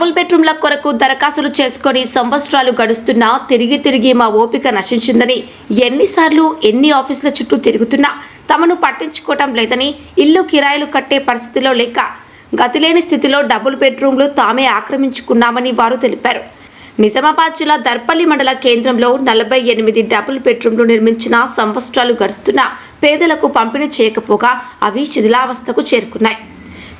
Double బెడ్రూమ్ల కొరకు దరఖాస్తులు చేసుకొని సంవత్సరాలు గడుస్తున్నా తిరిగి తిరిగి మా ఓపిక నశించిందని ఎన్నిసార్లు ఎన్ని ఆఫీసుల చుట్టూ తిరుగుతున్నా తమను పట్టించుకోవటం లేదని ఇల్లు కిరాయిలు కట్టే పరిస్థితిలో లేక గతిలేని స్థితిలో డబుల్ బెడ్రూమ్లు తామే ఆక్రమించుకున్నామని వారు తెలిపారు. నిజామాబాద్ జిల్లా దర్పల్లి మండల కేంద్రంలో నలభై ఎనిమిది డబుల్ బెడ్రూమ్లు నిర్మించిన సంవత్సరాలు గడుస్తున్నా పేదలకు పంపిణీ చేయకపోగా అవి శిథిలావస్థకు చేరుకున్నాయి.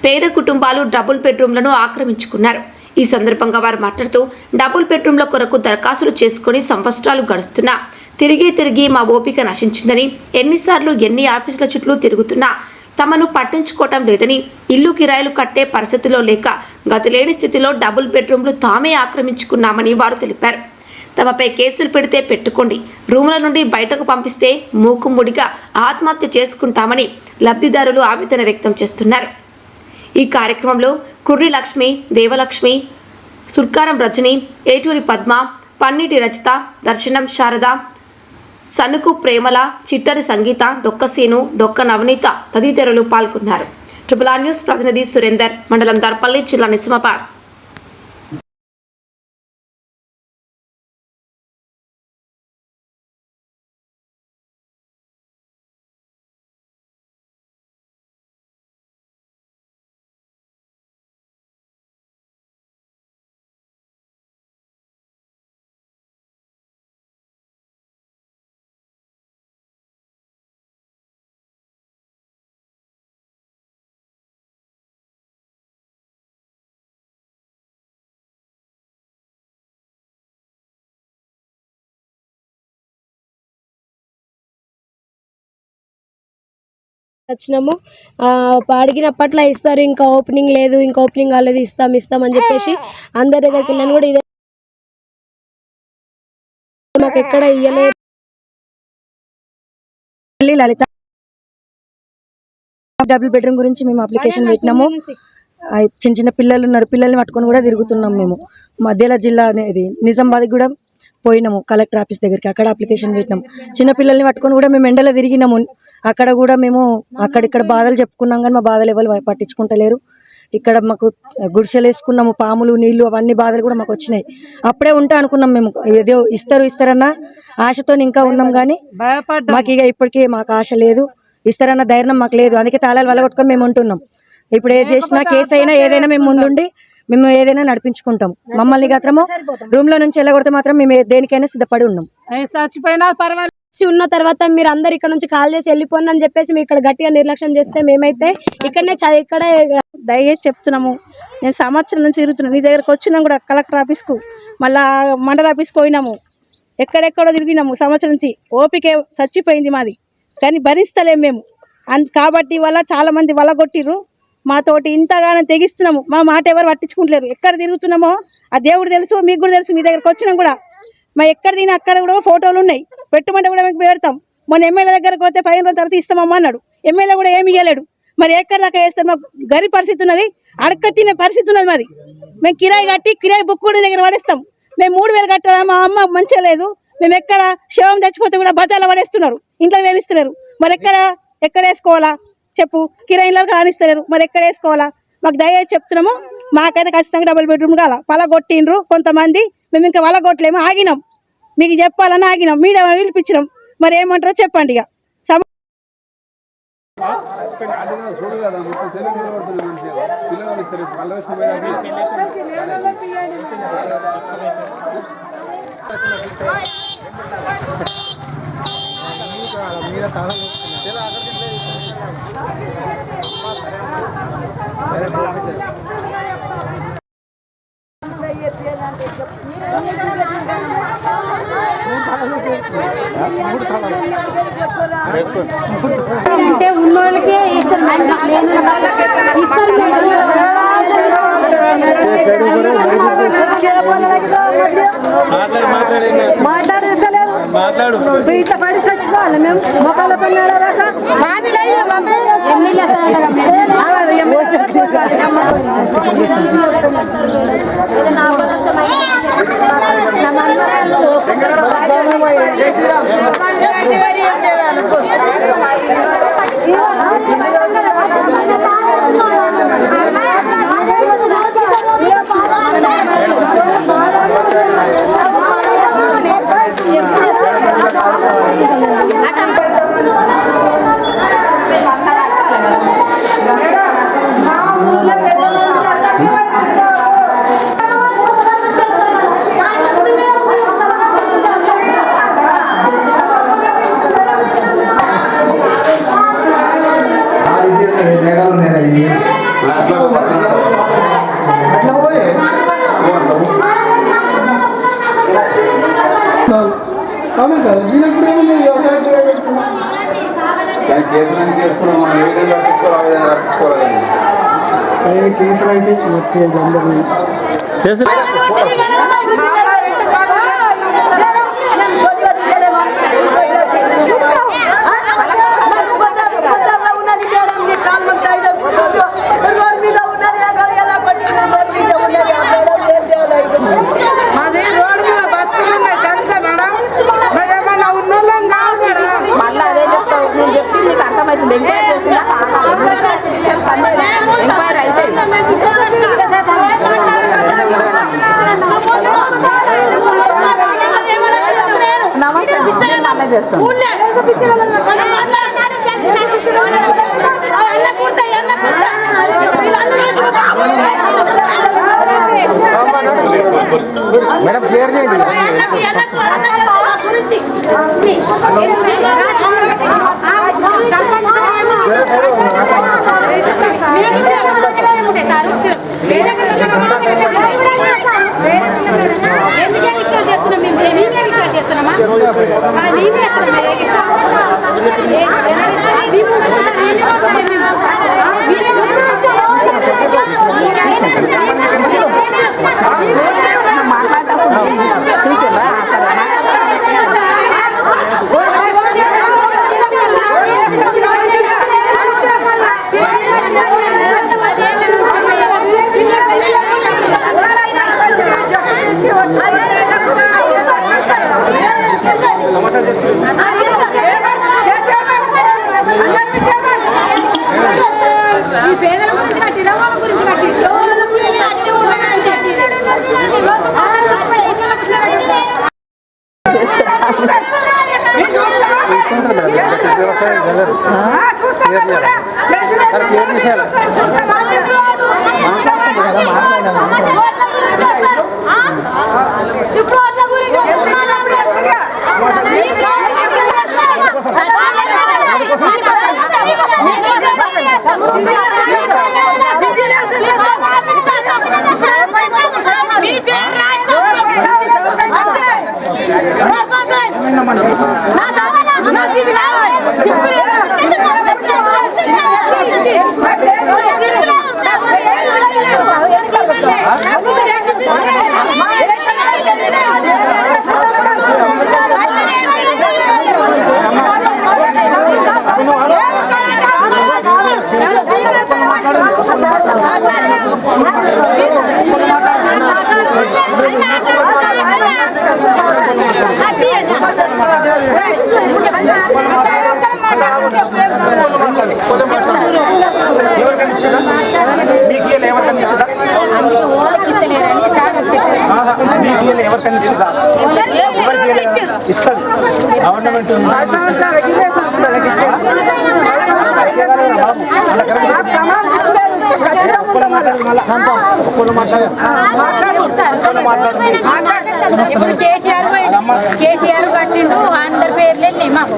పేద కుటుంబాలు డబుల్ బెడ్రూమ్లను ఆక్రమించుకున్నారు. ఈ సందర్భంగా వారు మాట్లాడుతూ డబుల్ బెడ్రూమ్ల కొరకు దరఖాస్తులు చేసుకుని సంవత్సరాలు గడుస్తున్నా. తిరిగి తిరిగి మా ఓపిక నశించిందని ఎన్నిసార్లు ఎన్ని ఆఫీసుల చుట్టూ తిరుగుతున్నా. తమను పట్టించుకోవటం లేదని ఇల్లు కిరాయిలు కట్టే పరిస్థితిలో లేక గతిలేని స్థితిలో డబుల్ బెడ్రూమ్లు తామే ఆక్రమించుకున్నామని వారు తెలిపారు. తమపై కేసులు పెడితే పెట్టుకోండి. రూముల నుండి బయటకు పంపిస్తే మూకుముడిగా ఆత్మహత్య చేసుకుంటామని లబ్ధిదారులు ఆవేదన వ్యక్తం చేస్తున్నారు. ఈ కార్యక్రమంలో కుర్రి లక్ష్మి దేవలక్ష్మి సుర్కారం రజని ఏటూరి పద్మ పన్నీటి రచిత దర్శనం శారద సనుకు ప్రేమల చిట్టరి సంగీత డొక్కసీను డొక్క నవనీత తదితరులు పాల్గొన్నారు. ట్రిపుల్ ఆర్ న్యూస్ ప్రతినిధి సురేందర్ మండలం దర్పల్లి జిల్లా నిజామాబాద్. వచ్చినాము. ఆ, అడిగినప్పట్లో ఇస్తారు ఇంకా ఓపెనింగ్ లేదు ఇంకా ఓపెనింగ్ కాలేదు ఇస్తాం ఇస్తాం అని చెప్పేసి అందరి దగ్గరికి వెళ్ళాను కూడా ఇదే మాకు ఎక్కడ ఇయ్యలేదు. లలిత డబుల్ బెడ్రూమ్ గురించి మేము అప్లికేషన్ పెట్టినాము. చిన్న చిన్న పిల్లలు ఉన్నారు పిల్లల్ని పట్టుకొని కూడా తిరుగుతున్నాం మేము. మధ్యలో జిల్లా అనేది నిజామాబాద్ కూడా పోయినాము కలెక్టర్ ఆఫీస్ దగ్గరికి అక్కడ అప్లికేషన్ పెట్టినాము చిన్న పిల్లల్ని పట్టుకొని కూడా మేము ఎండలో తిరిగినాము. అక్కడ కూడా మేము అక్కడిక్కడ బాధలు చెప్పుకున్నాం కానీ మా బాధలు ఎవరు పట్టించుకుంటలేరు. ఇక్కడ మాకు గుడిసెలు వేసుకున్నాము పాములు నీళ్ళు అవన్నీ బాధలు కూడా మాకు వచ్చినాయి. అప్పుడే ఉంటా అనుకున్నాం మేము. ఏదో ఇస్తారు ఇస్తారన్న ఆశతో ఇంకా ఉన్నాం కానీ మాకు ఇక ఇప్పటికీ మాకు ఆశ లేదు. ఇస్తారన్న ధైర్యం మాకు లేదు. అందుకే తాళాలు వలగొట్టుకొని మేము ఉంటున్నాం. ఇప్పుడు ఏది చేసినా కేసు అయినా ఏదైనా మేము ముందుండి మేము ఏదైనా నడిపించుకుంటాం. మమ్మల్ని మాత్రము రూమ్లో నుంచి వెళ్ళగొడితే మాత్రం మేము దేనికైనా సిద్ధపడి ఉన్నాం. చచ్చిపోయినా పర్వాలేదు. ఉన్న తర్వాత మీరు అందరు ఇక్కడ నుంచి కాల్ చేసి వెళ్ళిపోండి అని చెప్పేసి మీరు ఇక్కడ గట్టిగా నిర్లక్ష్యం చేస్తే మేమైతే ఇక్కడనే చ- ఇక్కడే దయచేసి చెప్తున్నాము. నేను సంవత్సరం నుంచి తిరుగుతున్నాను. నీ దగ్గరకు వచ్చినాం కూడా కలెక్టర్ ఆఫీస్కు. మళ్ళా మండల ఆఫీస్కి పోయినాము. ఎక్కడెక్కడో తిరిగినాము సంవత్సరం నుంచి. ఓపికే చచ్చిపోయింది మాది. కానీ భరిస్తలేం మేము. అన్ కాబట్టి వల్ల చాలామంది మంది వలగొట్టిర్రు. మాతోటి ఇంతగానో తెగిస్తున్నాము. మా మాట ఎవరు పట్టించుకుంటలేరు. ఎక్కడ తిరుగుతున్నామో ఆ దేవుడు తెలుసు మీకు కూడా తెలుసు మీ దగ్గరకు వచ్చినాం కూడా. మా ఎక్కడ తిని అక్కడ కూడా ఫోటోలు ఉన్నాయి. పెట్టుమంటే కూడా మీకు పెడతాం. మొన్న ఎమ్మెల్యే దగ్గరకు పోతే పదిహేను రోజుల తర్వాత ఇస్తామమ్మా అన్నాడు. ఎమ్మెల్యే కూడా ఏమి ఇవ్వలేడు మరి ఎక్కడ దాకా వేస్తారు మాకు గరి పరిస్థితి ఉన్నది? అడక తినే పరిస్థితి ఉన్నది మాది. మేము కిరాయి కట్టి కిరాయి బుక్ కూడా దగ్గర పడేస్తాం. మేము మూడు వేలు కట్టాలా? మా అమ్మ మంచిగా లేదు. మేము ఎక్కడ శవం చచ్చిపోతే కూడా బజార్లో పడేస్తున్నారు. ఇంట్లో తెలిస్తున్నారు మరి ఎక్కడ ఎక్కడ వేసుకోవాలా? చెప్పు. కిరాయిలో రాణిస్తలేరు మరి ఎక్కడ వేసుకోవాలా? మాకు దయచేసి చెప్తున్నాము. మాకైతే ఖచ్చితంగా డబుల్ బెడ్రూమ్ కాల పలగొట్టిండ్రు కొంతమంది. మేము ఇంకా వలగొట్టలేము. ఆగినాం. మీకు చెప్పాలని ఆగినాం. మీడియా పిలిపించినాం. మరి ఏమంటారో చెప్పండి ఇక. సమ- అంటే ఉన్నోళ్ళకే ఇస్తారు ఇస్తారు మాట్లాడు. ఇట్లా పడి చచ్చిపోవాలి మేము. మొక్కలతో నెలదాకా కేసులను తీసుకున్నాం మనం ఏ విధంగా తీసుకోవాలి రక్షించుకోవాలని విధంగా రప్పించుకోవాలి కేసులు అయితే మొత్తం అందరినీ మాది రోడ్డు మీద బతుకులున్నాయి తెలుసా మేడం మేమేమన్నా ఉన్నోళ్ళం కాదు మేడం మళ్ళీ అదే చెప్తావు నేను చెప్పి నీకు అర్థమవుతుంది ఎంక్వైరీ చేసిందా ఎంక్వైరీ అయితే నమస్తే మళ్ళీ చేస్తాను మేడం క్లియర్ చేయండి. ఎందుకే రిజిస్టర్ చేస్తున్నాం మేము మేమే ఇష్టం చేస్తున్నామా? మేమే చేస్తున్నామా ఇస్తుంది గవర్నమెంట్ బాబు ఇప్పుడు కేసీఆర్ పోయిండు. కేసీఆర్ కట్టిండు అందరి పేర్లు వెళ్ళినాయి మాకు.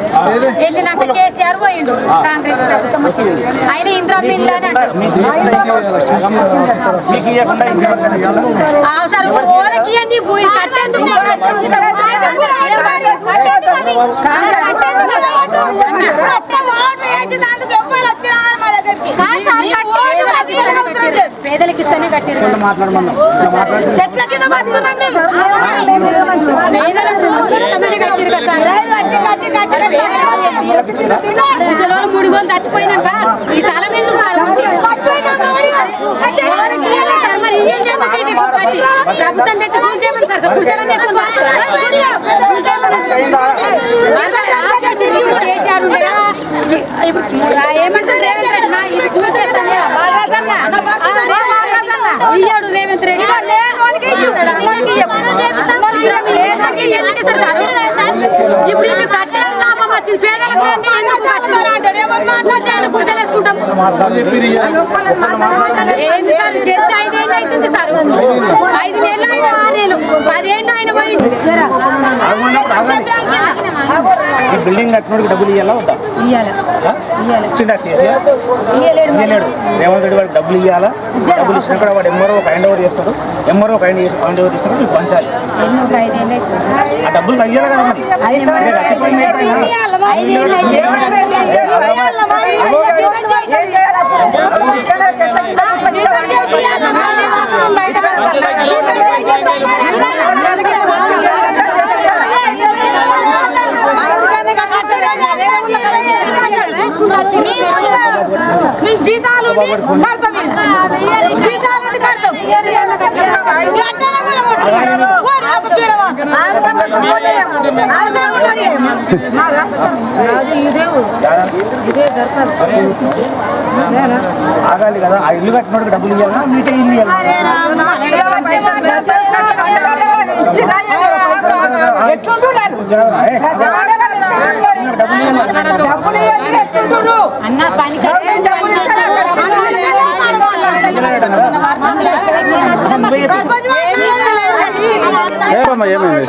వెళ్ళినాక కేసీఆర్ పోయిండు. కాంగ్రెస్ ప్రభుత్వం వచ్చింది. ఆయన ఇంద్రా బిల్లు అని అంటారు. కట్టేందుకు పేదలకి ఇస్తేనే కట్టారు చెట్ల కింద మేము ముసలోళ్ళు మూడు గోలు చచ్చిపోయినాక ఈ ఎందుకు ప్రభుత్వం తెచ్చి సార్ కూర్చోమని ఏమంటారు? రేవంత్ రెడ్డి నా ఇది చూసేస్తాను కదా, బాగాదన్నా. ఆ, ఇయ్యాడు రేవంత్ రెడ్డి. లేనోనికి ఇయ్యడు, అన్నోనికి ఇయ్యడు. అన్నోనికి ఇయ్యడు, లేనోనికి ఇయ్యడు. ఎందుకు సార్ సార్? ఇప్పుడు ఇవి కట్టాలి లాభం వచ్చింది. పేదలకు ఏంది? ఎందుకు కట్టుకోరు? కూర్చోని కూర్చోలేసుకుంటాం. ఏంది సార్? గెలిచి ఐదేళ్ళు అవుతుంది సార్. ఐదు నెలలు ఆయన ఆరు నెలలు. పదేళ్ళు ఆయన పోయిండు ఈ బిల్డింగ్ కట్టినోడికి డబ్బులు ఇవ్వాలా వద్దా? ఇయ్యలేడు ఇవ్వలేడు రేవంత్ రెడ్డి వాడికి డబ్బులు ఇవ్వాలా డబ్బులు ఇచ్చినా కూడా వాడు ఎంఆర్ఓ ఒక హ్యాండ్ ఓవర్ చేస్తాడు ఎంఆర్ఓ ఒక హ్యాండ్ హ్యాండ్ ఓవర్ చేస్తాడు మీకు పంచాలి ఆ డబ్బులు తగ్గాలి కదా మరి జీతాలు కడతాం కడతాం ఆగాలి కదా. ఆ ఇల్లు కట్టినోడికి డబ్బులు ఇవ్వాలా మీటే ఇల్లు ఇవ్వాలి అన్న పని ఏమమ్మా ఏమైంది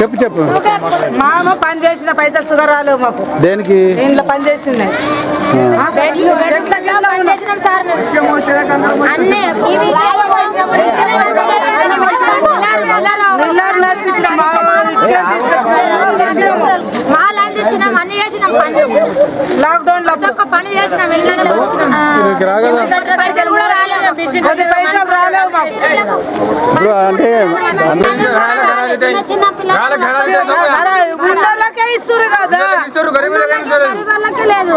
చెప్పు చెప్పు మా అమ్మ పని చేసిన పైసలు సుగర్ రాలేవు మాకు దేనికి ఇంట్లో పని చేసింది మిల్లర్ నడిపించిన మా వాళ్ళందించినాం అన్ని చేసినాం పని లాక్డౌన్లో ఒక్క పని చేసినాం వెళ్ళిన పైసలు కూడా మాకు అంటే చిన్న చిన్న పిల్లలు అరే, ఉన్నోళ్ళకే ఇస్తురు కదా లేదు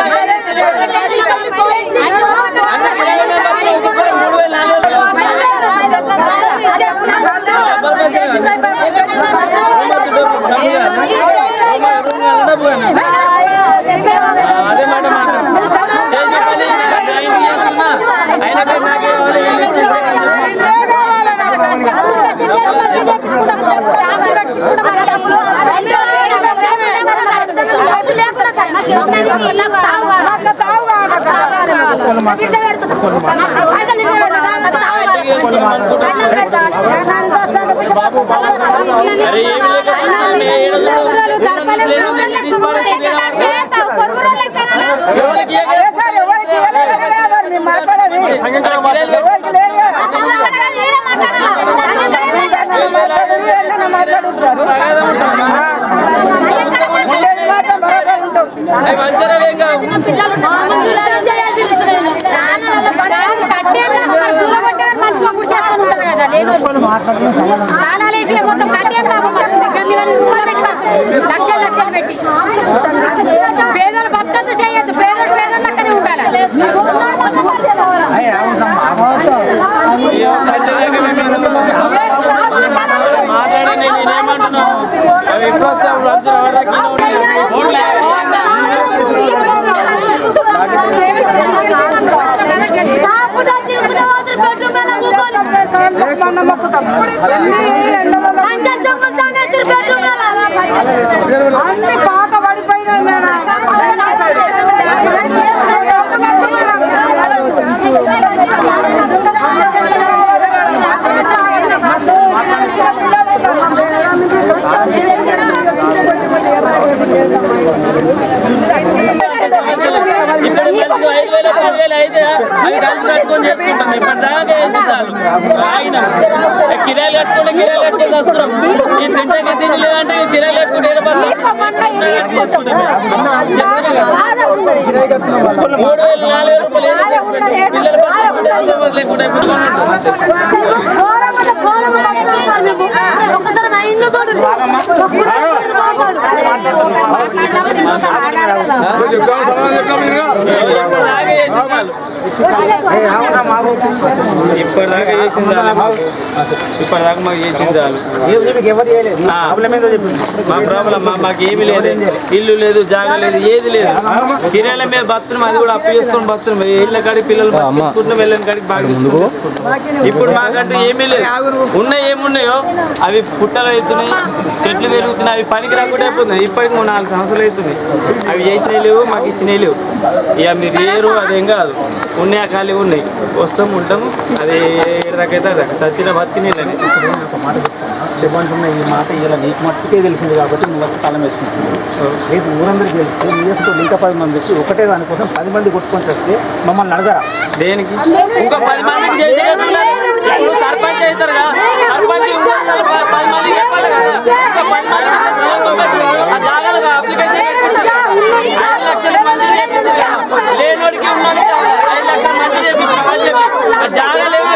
ఇవ్వాలా కదా? గరీబులకు ఇవ్వాలా కదా? తావు కావాలి ఇస్తారు. తాళాలేసి మొత్తం కట్టేం లాభం వస్తుంది గల్లి గల్లి రూపాయలు పెట్టి. లక్షలు లక్షలు పెట్టి. అన్ని పాత పడిపోయినాయి కిరాయిలు కట్టుకుంటే కిరాయిలు కట్టుకుంటే వస్తున్నాం. ఈ తింటే తిండి లేదంటే కిరాయిలు కట్టుకుంటే? మూడు వేలు నాలుగు వేలు రూపాయలు లేకుండా చూడండి ఇప్పటిదాకా చేసింది ఇప్పటిదాకా మాకు. చేసింది వాళ్ళు మా ప్రాబ్లం మాకు ఏమి లేదు ఇల్లు లేదు జాగా లేదు ఏది లేదు కిరాయిల మీద బతున్నాం అది కూడా అప్పు చేసుకొని బతున్నాం ఇళ్ళ కాడికి పిల్లలు బతుకుంటున్నాం వెళ్ళిన కాడికి బాగా ఇప్పుడు మాకంటూ ఏమీ లేదు ఉన్నాయి ఏమున్నాయో అవి పుట్టలు అవుతున్నాయి చెట్లు పెరుగుతున్నాయి అవి పనికి రాకుండా అయిపోతున్నాయి ఇప్పటికి మూడు నాలుగు సంవత్సరాలు అవుతున్నాయి అవి చేసినవి లేవు మాకు ఇచ్చినవి లేవు. ఇక మీరు ఏరు అదేం కాదు. ఉన్నాయి ఖాళీ ఉన్నాయి. వస్తాం ఉంటాం. అది ఏడాకైతే అదాక సచ్చిన బతికినీళ్ళని చెప్పంటున్న ఈ మాట ఇలా నీకు మట్టుకే తెలిసింది కాబట్టి నువ్వు వచ్చి కాలం వేసుకుంటున్నావు. రేపు ఊరందరికీ తెలిస్తే నీ వేసుకుంటే ఇంకా పది మంది వచ్చి ఒకటే దానికోసం పది మంది కొట్టుకొని వస్తే మమ్మల్ని అడగరా? దేనికి? ఇంకో పది. ఇప్పుడు సర్పంచ్ అవుతారు కదా. సర్పంచ్ ఇంకో పది మందికి చెప్పాలి కదా. ఇంకా పది మందికి చేయాలి. ఆ జాగాలకు అప్లికేషన్ పెట్టించాలి కదా. ఐదు లక్షల మంది చేపించాలి కదా. లేనోడికి ఉన్నోడికి ఐదు లక్షల మంది చేపించాలి అని చెప్పి ఆ జాగా లేని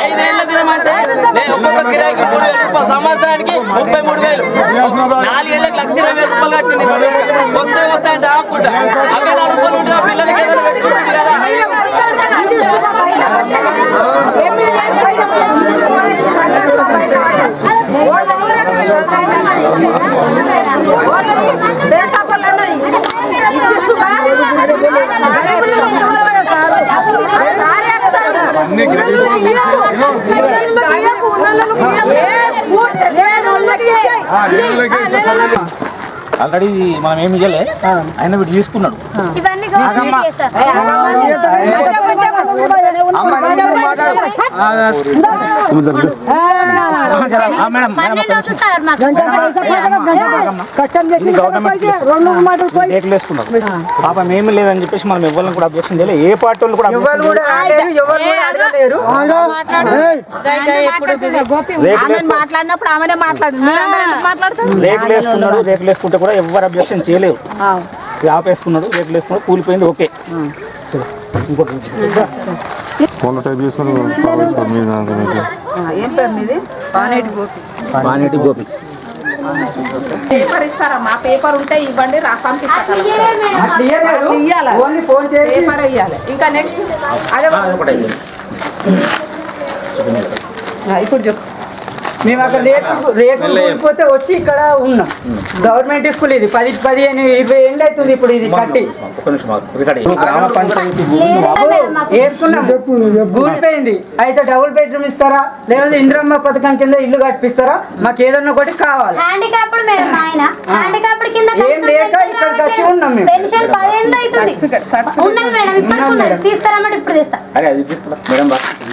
ఐదేళ్ళ దినమంటే నేను ఒక్కొక్క కిరాయికి మూడు వేల రూపాయలు సంవత్సరానికి ముప్పై మూడు వేలు నాలుగేళ్ళకి లక్ష ఇరవై వేల రూపాయలు కట్టింది వస్తే వస్తే అంటే ఆకుండా అక్కడ రూపాయలు ఉంటే ఆ పిల్లలకి ఏదైనా పెట్టుకుంటుంది కదా ఆల్రెడీ మనం ఏమి ఇవ్వలే ఆయన వీడు తీసుకున్నాడు. ఇవన్నీ పాపం ఏమీ లేదని చెప్పేసి మనం ఇవ్వాలని కూడా అబ్జెక్షన్ చేయలేదు. ఏ పార్టీ వాళ్ళు కూడా మాట్లాడినప్పుడు ఆమెనే మాట్లాడు. మీరందరూ ఎందుకు మాట్లాడతారు? రేకులు వేసుకున్నాడు రేకులు వేసుకుంటే కూడా ఎవరు అబ్జెక్షన్ చేయలేవు ఆపేసుకున్నాడు రేకులు వేసుకున్నాడు కూలిపోయింది ఓకే. ఇంకోటి ఫోన్లో టైప్ చేసుకుని. ఏం పేరు మీది? పానేటి గోపి. పానేటి గోపి. పేపర్ ఇస్తారమ్మా పేపర్ ఉంటే ఇవ్వండి రా పంపిస్తా ఓన్లీ ఫోన్ చేసి పేపర్ ఇవ్వాలి ఇంకా నెక్స్ట్ అదే. ఇప్పుడు చెప్పు. మేము అక్కడ రేపు రేపు కూలిపోతే వచ్చి ఇక్కడ ఉన్నాం. గవర్నమెంట్ స్కూల్ ఇది. పది పదిహేను ఇరవై ఏళ్ళు అవుతుంది ఇప్పుడు ఇది కట్టి. ఒక్క నిమిషం ఆగు. ఇక్కడ ఇప్పుడు గ్రామ పంచాయతీ వేసుకున్నాం. కూలిపోయింది అయితే డబుల్ బెడ్రూమ్ ఇస్తారా? లేకపోతే ఇంద్రమ్మ పథకం కింద ఇల్లు కట్టిస్తారా మాకు ఏదన్నా ఒకటి కావాలి. ఏం లేక ఇక్కడికి వచ్చి ఉన్నాం మేము.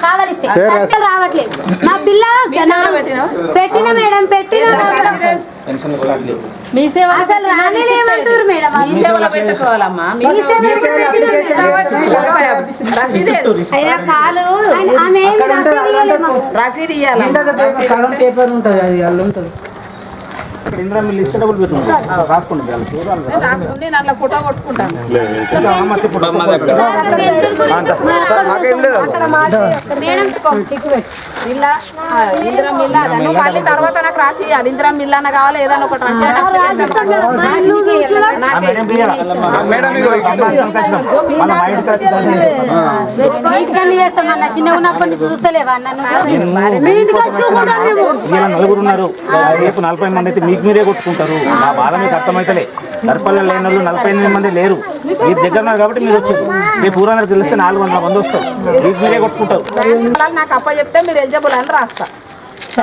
కావాలి మా పిల్ల పెట్టిన? మేడం పెట్టిన కూడా లేవు. అసలు రానే ఏమంటారు మేడం? మీ సేవలో పెట్టుకోవాలమ్మా. మీ అయినా కాలు ఆమె రసీదు ఇవ్వాలి పేపర్ సగం పేపర్ ఉంటుంది అది అల్లు ఉంటుంది. ఇక్కడ ఇందిరా డబ్బులు రాసుకోండి వాళ్ళ అట్లా ఫోటో కొట్టుకుంటాను. ఇందిరా మిల్లా నువ్వు మళ్ళీ తర్వాత నాకు రాసి ఇవ్వాలి ఇందిరా మిల్లా కావాలి ఏదైనా ఒకటి రాసి చిన్న ఉన్నప్పటి నుంచి చూస్తలేవా నలుగురు ఉన్నారు. రేపు నలభై మంది అయితే మీకు మీరే కొట్టుకుంటారు. నా బాధ మీకు అర్థమైతలే. నరపల్లి లేని వాళ్ళు నలభై ఎనిమిది మంది లేరు. మీరు దగ్గర ఉన్నారు కాబట్టి మీరు వచ్చారు. రేపు ఊరందరూ తెలిస్తే నాలుగు వందల మంది వస్తారు. మీకు మీరే కొట్టుకుంటారు. నాకు అప్ప చెప్తే మీరు ఎలిజిబుల్ అని రాస్తా.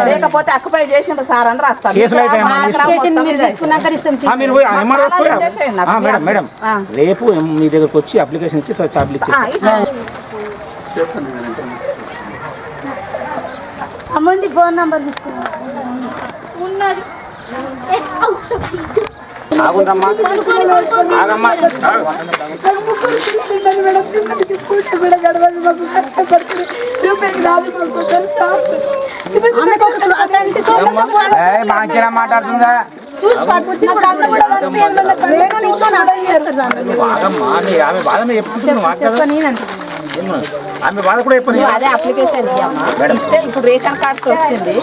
లేకపోతే అక్కుపై చేసిండ్రు సార్ అని రాస్తా. కేసులు అయితే ఏమన్నా మా అక్కడ కేసుని మొత్తం మీరు ఇదే. తీసుకున్నాక ఇస్తాం ఆ, మీరు పోయి ఎంఆర్ఓ పోయి అలాగే చేసేయండి నాకు. ఆ, మేడం మేడం. రేపు మీ దగ్గరకు వచ్చి అప్లికేషన్ ఇచ్చి చార్ట్లు ఇచ్చి. అమ్మంది ఫోన్ నంబర్ తీసుకున్నా ఉన్నది. ఆగుందమ్మా ఆగమ్మా. బాగా మాట్లాడుతుందా ఆగమ్మా నీ ఆమె బాధ కూడా నువ్వు అదే అప్లికేషన్ ఇస్తే ఇప్పుడు రేషన్ కార్డ్కి వచ్చింది.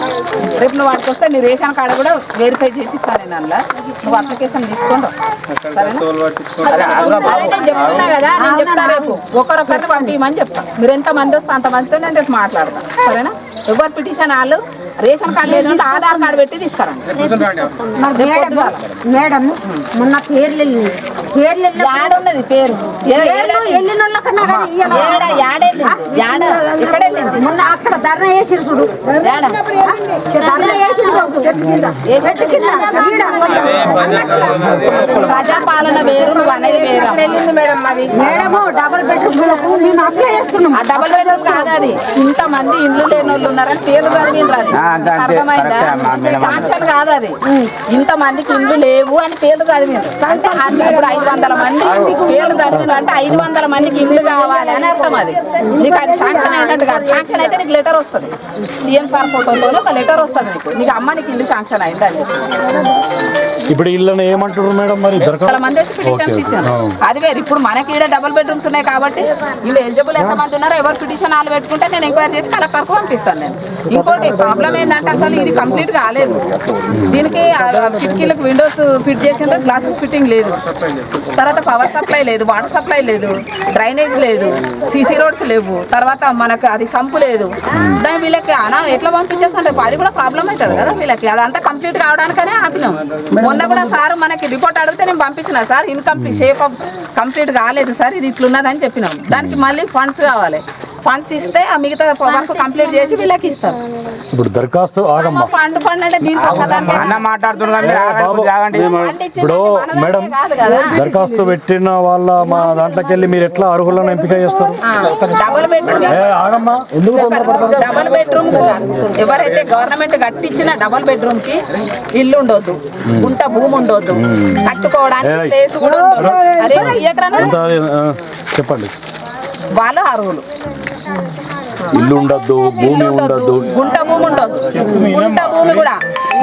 రేపు నువ్వు వాడికి వస్తే నీ రేషన్ కార్డు కూడా వెరిఫై చేపిస్తాను నేను అందులో. నువ్వు అప్లికేషన్ నేను చెప్తున్నా కదా నేను చెప్తా రేపు. ఒకరొకరిని పంపించమని చెప్తా. మీరు ఎంత మంది వస్తే అంత మందితో నేను రేపు మాట్లాడతాను సరేనా? ఎవరు పిటిషన్ వాళ్ళు? రేషన్ కార్డు లేదంటే ఆధార్ కార్డు పెట్టి తీసుకురండి. మేడం మొన్న పేర్లు పేర్లు యాడున్నది పేరు. మొన్న అక్కడ ధర్నా చేసిరు చూడు. ధర్నా చేసిన రోజు చెట్టు కింద. ప్రజాపాలన వేరు నువ్వు అనేది వేరు. వెళ్ళింది మేడం అది మేడము డబుల్ అప్లై చేసుకున్నాం. ఆ డబల్ బెడ్రూమ్ కాదు అది. ఇంతమంది ఇల్లు లేని వాళ్ళు ఉన్నారని పేర్లు చదివిండ్రు అది. కాదు అది ఇంతమందికి ఇల్లు లేవు అని పేర్లు చదివిండ్రు అంటే అన్ని ఇప్పుడు ఐదు వందల మంది పేర్లు చదివిండ్రు అంటే ఐదు వందల మందికి ఇల్లు కావాలి అని అర్థం అది. నీకు అది శాంక్షన్ అయినట్టు కాదు. శాంక్షన్ అయితే నీకు లెటర్ వస్తుంది. సీఎం సార్ ఫోటోతో ఒక లెటర్ వస్తుంది నీకు. నీకు అమ్మ నీకు ఇల్లు శాంక్షన్ అయింది అని చెప్పి. ఇప్పుడు ఇళ్ళని ఏమంటారు మేడం మరి? చాలా మంది వచ్చి పిటిషన్స్ ఇచ్చారు. అది వేరు. ఇప్పుడు మనకి ఈడ డబుల్ బెడ్రూమ్స్ ఉన్నాయి కాబట్టి వీళ్ళు ఎలిజిబుల్ ఎంత మంది ఉన్నారో ఎవరు పిటిషన్ వాళ్ళు పెట్టుకుంటే నేను ఎంక్వైరీ చేసి కలెక్టర్కు పంపిస్తాను నేను. ఇంకోటి ప్రాబ్లం ఏమైందంటే అసలు ఇది కంప్లీట్ కాలేదు. దీనికి కిటికీలకు విండోస్ ఫిట్ చేసిన గ్లాసెస్ ఫిట్టింగ్ లేదు. తర్వాత పవర్ సప్లై లేదు వాటర్ సప్లై లేదు డ్రైనేజ్ లేదు సీసీ రోడ్స్ లేవు. తర్వాత మనకు అది సంపు లేదు. దాని వీళ్ళకి అనా ఎట్లా పంపించేస్తాను అది కూడా ప్రాబ్లం అవుతుంది కదా వీళ్ళకి. అదంతా కంప్లీట్ కావడానికనే ఆపినాం. మొన్న కూడా సార్ మనకి రిపోర్ట్ అడిగితే నేను పంపించిన sir incomplete shape of complete కాలేదు సార్ ఇది ఇట్లున్నదని చెప్పినాం. దానికి మళ్ళీ ఫండ్స్ కావాలి. ఫండ్స్ ఇస్తే ఆ మిగతా వర్క్ కంప్లీట్ చేసి వీళ్ళకి ఇస్తారు. ఇప్పుడు దరఖాస్తు ఆగమ్మా. ఫండ్ ఫండ్ అంటే దీనికి ఒకదానికే అన్న మాట్లాడుతున్నారు ఇప్పుడు మేడం దరఖాస్తు పెట్టిన వాళ్ళ మా దాంట్లోకి వెళ్ళి మీరు ఎట్లా అర్హులను ఎంపిక చేస్తారు? డబుల్ బెడ్రూమ్ ఏ ఆగమ్మా. ఎందుకు డబుల్ బెడ్రూమ్కు ఎవరైతే గవర్నమెంట్ కట్టించిన డబుల్ బెడ్రూమ్కి ఇల్లు ఉండొద్దు గుంట భూమి ఉండొద్దు కట్టుకోవడానికి. ప్లేస్ కూడా ఆ, చెప్పండి. వాళ్ళు అర్హులు ఇల్లు ఉండద్దు భూమి ఉండద్దు. గుంట భూమి ఉండొద్దు. గుంట భూమి కూడా.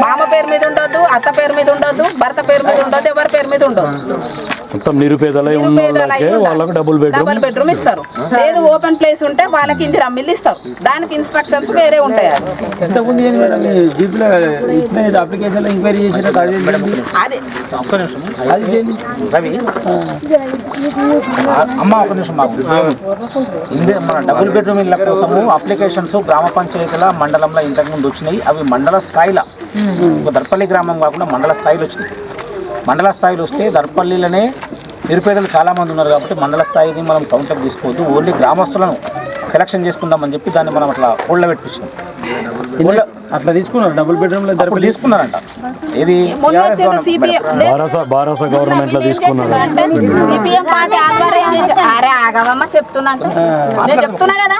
మామ పేరు మీద ఉండొద్దు అత్త పేరు మీద ఉండొద్దు భర్త పేరు మీద ఉండొద్దు ఎవరి పేరు మీద ఉండొద్దు. మొత్తం నిరుపేదలై ఉన్న అయి వాళ్ళకే డబుల్ బెడ్రూమ్ డబుల్ బెడ్రూమ్ ఇస్తారు. లేదు ఓపెన్ ప్లేస్ ఉంటే వాళ్ళకి ఇంది రమ్మిల్లు ఇస్తారు. దానికి ఇన్స్ట్రక్షన్స్ వేరే ఉంటాయి అది. అమ్మ ఒక నిమిషం మాకు ఇందే మన డబుల్ బెడ్రూమ్ ఇళ్ళ కోసము అప్లికేషన్స్ గ్రామ పంచాయతీల మండలంలో ఇంతకుముందు వచ్చినాయి. అవి మండల స్థాయిలో దర్పల్లి గ్రామం కాకుండా మండల స్థాయిలో వచ్చినాయి. మండల స్థాయిలో వస్తే దర్పల్లిలోనే నిరుపేదలు చాలామంది ఉన్నారు కాబట్టి మండల స్థాయిని మనం కౌంటర్ తీసుకోవద్దు. ఓన్లీ గ్రామస్తులను సెలక్షన్ చేసుకుందామని చెప్పి దాన్ని మనం అట్లా ఊళ్ళో పెట్టించినాం. ఊళ్ళో అట్లా తీసుకున్నారు? డబుల్ బెడ్రూమ్లో తీసుకున్నారంట. ఇది వచ్చింది గవర్నమెంట్లో పార్టీ ఆధ్వర్యం అరే ఆగవమ్మ చెప్తున్నా. నేను చెప్తున్నా కదా.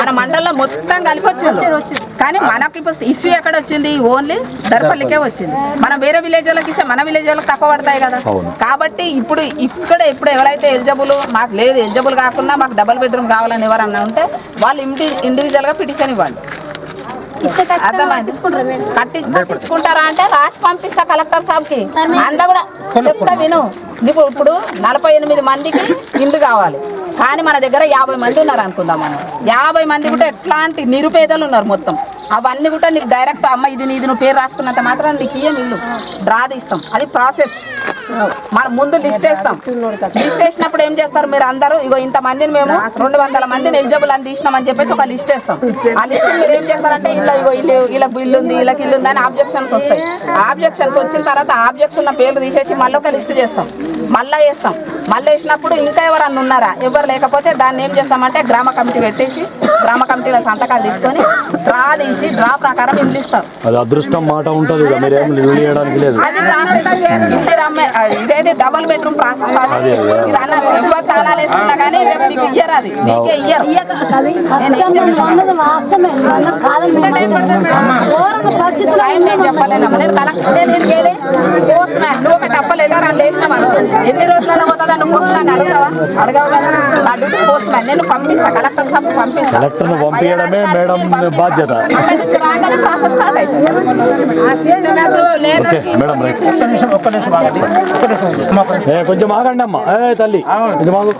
మన మండలంలో మొత్తం కలిపి వచ్చింది. కానీ మనకి ఇప్పుడు ఇష్యూ ఎక్కడ వచ్చింది? ఓన్లీ దర్పల్లికే వచ్చింది. మనం వేరే విలేజ్ వాళ్ళకి ఇస్తే మన విలేజ్ వాళ్ళకి తక్కువ పడతాయి కదా. కాబట్టి ఇప్పుడు ఇక్కడ ఇప్పుడు ఎవరైతే ఎలిజిబుల్ మాకు లేదు ఎలిజిబుల్ కాకుండా మాకు డబుల్ బెడ్రూమ్ కావాలని ఎవరన్నా ఉంటే వాళ్ళు ఇండి ఇండివిజువల్గా పిటిషన్ ఇవ్వండి. కట్టించుకుంటారా అంటే రాసి పంపిస్తా కలెక్టర్ సాబ్కి. అందా కూడా చెప్తా విను. ఇప్పుడు ఇప్పుడు నలభై ఎనిమిది మందికి ఇల్లు కావాలి. కానీ మన దగ్గర యాభై మంది ఉన్నారు అనుకుందాం మనం. యాభై మంది కూడా ఎట్లాంటి నిరుపేదలు ఉన్నారు మొత్తం. అవన్నీ కూడా నీకు డైరెక్ట్ అమ్మ ఇది నీది నువ్వు పేరు రాసుకున్నంత మాత్రం నీకు ఇయ్యం ఇల్లు. డ్రా తీస్తాం. అది ప్రాసెస్ మనం ముందు లిస్ట్ వేస్తాం. లిస్ట్ వేసినప్పుడు ఏం చేస్తారు మీరు అందరూ? ఇగో ఇంత మందిని మేము రెండు వందల మందిని ఎలిజిబుల్ అని తీసినామని చెప్పేసి ఒక లిస్ట్ వేస్తాం. ఆ లిస్ట్ మీరు ఏం చేస్తారంటే ఇలా ఇగో ఇల్లు వీళ్ళకి ఇల్లు ఉంది వీళ్ళకి ఇల్లు ఉంది అని ఆబ్జెక్షన్స్ వస్తాయి. ఆబ్జెక్షన్స్ వచ్చిన తర్వాత ఆబ్జెక్షన్ ఉన్న పేర్లు తీసేసి మళ్ళీ ఒక లిస్ట్ చేస్తాం. మళ్ళీ వేస్తాం. మళ్ళీ వేసినప్పుడు ఇంకా ఎవరన్నా ఉన్నారా? ఎవరు లేకపోతే దాన్ని ఏం చేస్తామంటే గ్రామ కమిటీ పెట్టేసి గ్రామ కమిటీలో సంతకాలు తీసుకొని డ్రా తీసి డ్రా ప్రకారం ఇల్లు ఇస్తారు. అది అదృష్టం మాట ఉంటది ఇదేది డబుల్ బెడ్రూమ్ ప్రాసెస్ అది. ఎక్కువ తాళాలు వేసుకున్నా కానీ రేపు నీకు ఇయ్యరు అది. నీకే ఇయ్యరు. నేను చెప్పలేనమ్మా. నేను కలెక్టర్ నేను పోస్ట్ మ్యాన్. నువ్వు ఒక డబ్బలు వెళ్ళారు అని లేచినాం అనుకో. ఎన్ని రోజులలో పోతుంది ఏదైనా పోస్ట్ మ్యాన్ అడగవా కదా. నా డ్యూటీ పోస్ట్ మ్యాన్ నేను పంపిస్తా కలెక్టర్ సభ పంపిస్తా. కలెక్టర్ను పంపించడమే మేడం బాధ్యత. అక్కడి నుంచి రాగానే ప్రాసెస్ స్టార్ట్ అవుతుంది. మేడం కొంచెం ఆగండి అమ్మా. ఏ తల్లి. కొంచెం ఆగు.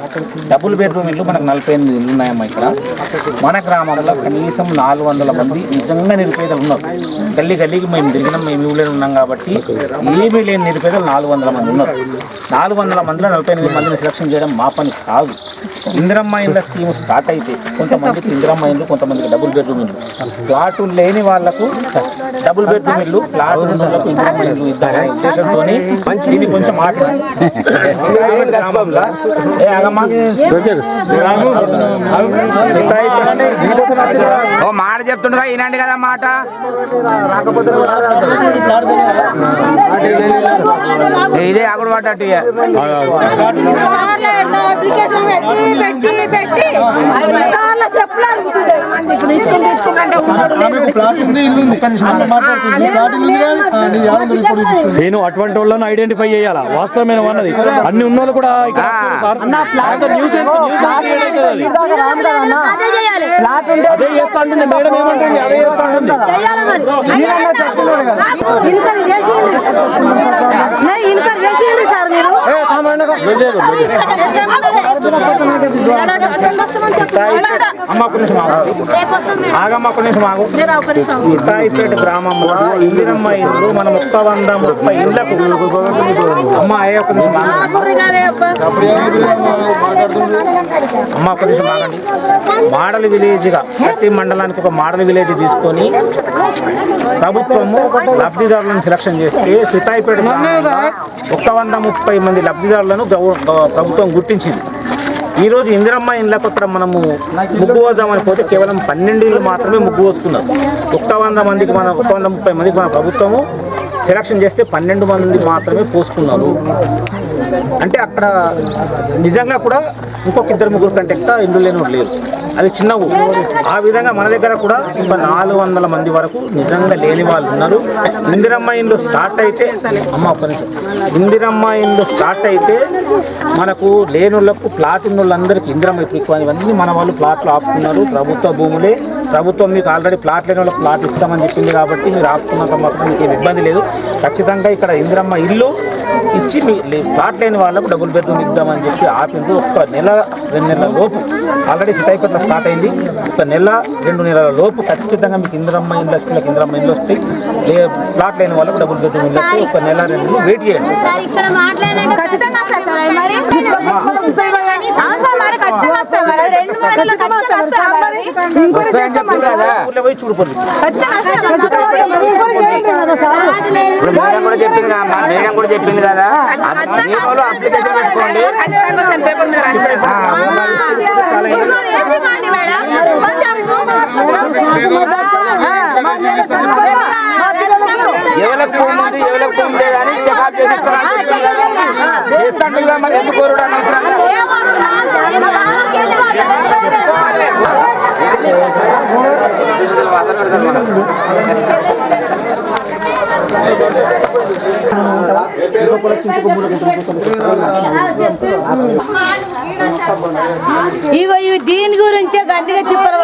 డబుల్ బెడ్రూమ్ ఇల్లు మనకు నలభై ఎనిమిది ఇల్లు ఉన్నాయమ్మా ఇక్కడ. మన గ్రామంలో కనీసం నాలుగు వందల మంది నిజంగా నిరుపేదలు ఉన్నారు. గల్లీ గల్లీకి మేము తిరిగినాం మేము ఊళ్ళో ఉన్నాం కాబట్టి ఏమీ లేని నిరుపేదలు నాలుగు వందల మంది ఉన్నారు. నాలుగు వందల మందిలో నలభై ఎనిమిది మందిని సెలక్షన్ చేయడం మా పని కాదు. ఇందిరమ్మ ఇళ్ళ స్కీమ్ స్టార్ట్ అయితే కొంతమందికి ఇందిరమ్మ ఇల్లు కొంతమందికి డబుల్ బెడ్రూమ్ ఇల్లు ప్లాటు లేని వాళ్ళకు డబుల్ బెడ్రూమ్ ఇల్లు ప్లాట్ ఉన్న వాళ్ళకు ఇందిరమ్మ ఇల్లు ఇద్దామనే ఉద్దేశంతో ఇది కొంచెం మాట గ్రామంలో ఏ ఆగమ్మా ఓ మాట చెప్తుండగా వినండి కదా మాట. ఇదే అగుడు పడ్డట్టు నేను అటువంటి వాళ్ళని ఐడెంటిఫై చేయాలా? వాస్తవమైన అన్నది అన్ని ఉన్న వాళ్ళు కూడా అది? చేస్తా మేడం ఏమంటుంది? అదే చేస్తా no, no, no, అమ్మ ఒక్క నిమిషం ఆగమ్మ ఒక్క నిమిషం ఆగు ఇతాయిపేట గ్రామంలో ఇందిరమ్మ ఇల్లు మన ముప్పై వంద ముప్పై ఇళ్ళకు అమ్మ అయ్యే ఒక నిమిషం అమ్మ ఒక నిమిషం ఆగండి మాడల్ విలేజ్గా ప్రతి మండలానికి ఒక మాడల్ విలేజ్ తీసుకొని ప్రభుత్వము లబ్ధిదారులను సెలక్షన్ చేస్తే సితాయిపేట గ్రామంలో ఒక వంద ముప్పై మంది లబ్ధిదారులను ప్రభుత్వం గుర్తించింది. ఈరోజు ఇందిరమ్మ ఇండ్లకు అక్కడ మనము ముగ్గు పోదామని పోతే కేవలం పన్నెండు ఇళ్ళు మాత్రమే ముగ్గు పోసుకున్నారు. ఒక్క వంద మందికి మన ఒక వంద ముప్పై మందికి మన ప్రభుత్వము సెలక్షన్ చేస్తే పన్నెండు మంది మాత్రమే పోసుకున్నారు. అంటే అక్కడ నిజంగా కూడా ఇంకొక ఇద్దరు ముగ్గురు కంటే ఎక్కువ ఇందులో లేని లేరు. అది చిన్న ఊరు ఆ విధంగా మన దగ్గర కూడా ఇంకా నాలుగు వందల మంది వరకు నిజంగా లేని వాళ్ళు ఉన్నారు. ఇందిరమ్మ ఇండ్లు స్టార్ట్ అయితే అమ్మ పని ఇందిరమ్మ ఇండ్లు స్టార్ట్ అయితే మనకు లేని వాళ్ళకు ప్లాట్ ఉన్నోళ్ళందరికీ ఇందిరమ్మ ఇప్పుడు ఇవన్నీ మన వాళ్ళు ప్లాట్లు ఆపుతున్నారు. ప్రభుత్వ భూములే. ప్రభుత్వం మీకు ఆల్రెడీ ప్లాట్ లేని వాళ్ళకి ప్లాట్ ఇస్తామని చెప్పింది కాబట్టి మీరు ఆపుకున్నంత మాత్రం మీకు ఇబ్బంది లేదు. ఖచ్చితంగా ఇక్కడ ఇందిరమ్మ ఇల్లు ఇచ్చి మీ ప్లాట్ లేని వాళ్ళకు డబుల్ బెడ్రూమ్ ఇద్దామని చెప్పి ఆపింది. ఒక నెల రెండు నెలల లోపు. ఆల్రెడీ సితాయిపేటలో స్టార్ట్ అయింది. ఒక నెల రెండు నెలల లోపు ఖచ్చితంగా మీకు ఇందిరమ్మ ఇండస్ట్రీలకు ఇందిరమ్మ ఇల్లు వస్తాయి లే ప్లాట్ లేని వాళ్ళకు డబుల్ బెడ్రూమ్ ఇల్లు వస్తాయి ఒక నెల రెండు వెయిట్ చేయండి. మేడం కూడా చెప్పింది కదా మా మేడం కూడా చెప్పింది కదా మీ వాళ్ళు అప్లికేషన్ పెట్టుకోండి ఖచ్చితంగా వస్తాను పేపర్ మీద రాసి ఇంకోటి వేసి ఇవ్వండి మేడం ఎవరికి భూమి ఉంది ఎవరికి భూమి లేదు అని చెకప్ చేసి మరి ఎందుకు కోరుడు అనవసరం ఇగో ఇవి దీని గురించే గట్టిగా తిప్పలు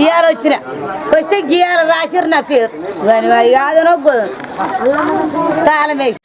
ఇవాళ వచ్చిన. వస్తే గీయాల రాసిరు నా పేరు. కానీ అది కాదు తాళం వేసి.